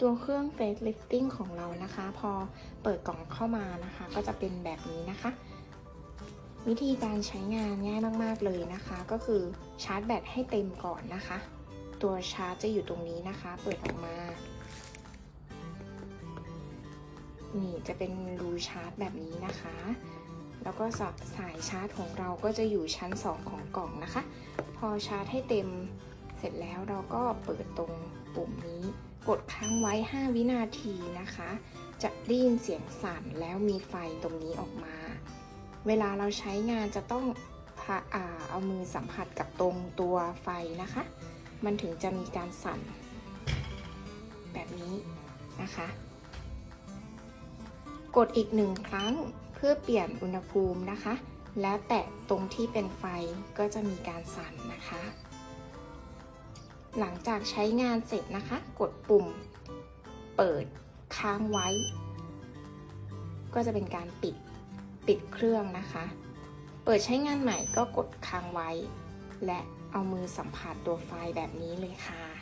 ตัวเครื่อง face lifting ของเรานะคะ พอเปิดกล่องเข้ามานะคะ ก็จะเป็นแบบนี้นะคะ วิธีการใช้งานง่ายมากๆเลยนะคะ ก็คือชาร์จแบตให้เต็มก่อนนะคะ ตัวชาร์จจะอยู่ตรงนี้นะคะ เปิดออกมานี่จะเป็นรูชาร์จแบบนี้นะคะ แล้วก็สับสายชาร์จของเราก็จะอยู่ชั้น 2 ของกล่องนะคะ พอชาร์จให้เต็มเสร็จแล้วเราก็เปิดตรงปุ่มนี้ กดค้างไว้ 5 วินาทีนะคะ จะได้ยินเสียงสั่นแล้วมีไฟตรงนี้ออกมา เวลาเราใช้งานจะต้องอเอามือสัมผัสกับตรงตัวไฟนะคะ มันถึงจะมีการสั่น แบบนี้นะคะ กดอีกหนึ่งครั้งเพื่อเปลี่ยนอุณหภูมินะคะ แล้วแตะตรงที่เป็นไฟก็จะมีการสั่นนะคะ หลังจากใช้งานเสร็จนะคะ กดปุ่ม เปิดค้างไว้ ก็จะเป็นการปิดปิดเครื่องนะคะ เปิดใช้งานใหม่ก็กดค้างไว้ และเอามือสัมผัสตัวไฟแบบนี้เลยค่ะ